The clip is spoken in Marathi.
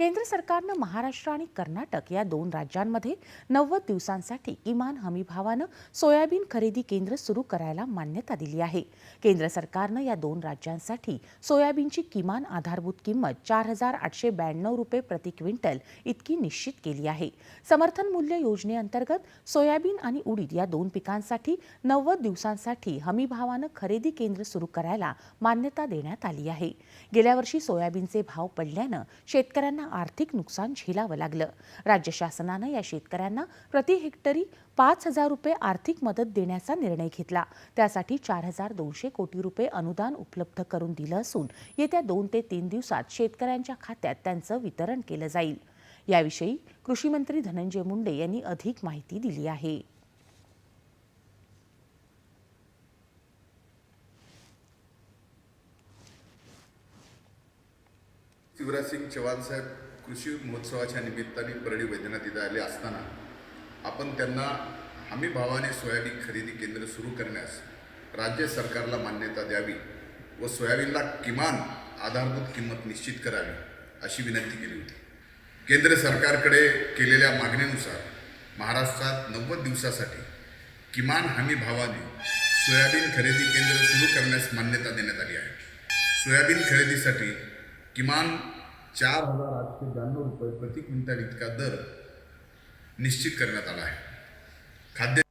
केंद्र सरकारनं महाराष्ट्र आणि कर्नाटक या दोन राज्यांमध्ये नव्वद दिवसांसाठी किमान हमीभावानं सोयाबीन खरेदी केंद्र सुरू करायला मान्यता दिली आहे. केंद्र सरकारनं या दोन राज्यांसाठी सोयाबीनची किमान आधारभूत किंमत चार हजार आठशे ब्याण्णव रुपये प्रति क्विंटल इतकी निश्चित केली आहे. समर्थन मूल्य योजनेअंतर्गत सोयाबीन आणि उडीद या दोन पिकांसाठी नव्वद दिवसांसाठी हमीभावानं खरेदी केंद्र सुरू करायला मान्यता देण्यात आली आहे. गेल्या वर्षी सोयाबीनचे भाव पडल्यानं शेतकऱ्यांना आर्थिक नुकसान झेलावं लागलं. राज्य शासनानं या शेतकऱ्यांना प्रति हेक्टरी पाच हजार रुपये आर्थिक मदत देण्याचा निर्णय घेतला. त्यासाठी चार हजार दोनशे कोटी रुपये अनुदान उपलब्ध करून दिलं असून येत्या दोन ते तीन दिवसात शेतकऱ्यांच्या खात्यात त्यांचं वितरण केलं जाईल. याविषयी कृषीमंत्री धनंजय मुंडे यांनी अधिक माहिती दिली आहे. शिवराजसिंग चव्हाण साहेब कृषी महोत्सवाच्या निमित्ताने परळी वैद्यनाथ इथं आले असताना आपण त्यांना हमी भावाने सोयाबीन खरेदी केंद्र सुरू करण्यास राज्य सरकारला मान्यता द्यावी व सोयाबीनला किमान आधारभूत किंमत निश्चित करावी अशी विनंती केली होती. केंद्र सरकारकडे केलेल्या मागणीनुसार महाराष्ट्रात नव्वद दिवसासाठी किमान हमी भावाने सोयाबीन खरेदी केंद्र सुरू करण्यास मान्यता देण्यात आली आहे. सोयाबीन खरेदीसाठी किमान चार हजार आठशे ब्याण्णव रुपये प्रति क्विंटल इतका दर निश्चित करण्यात आला आहे. खाद्य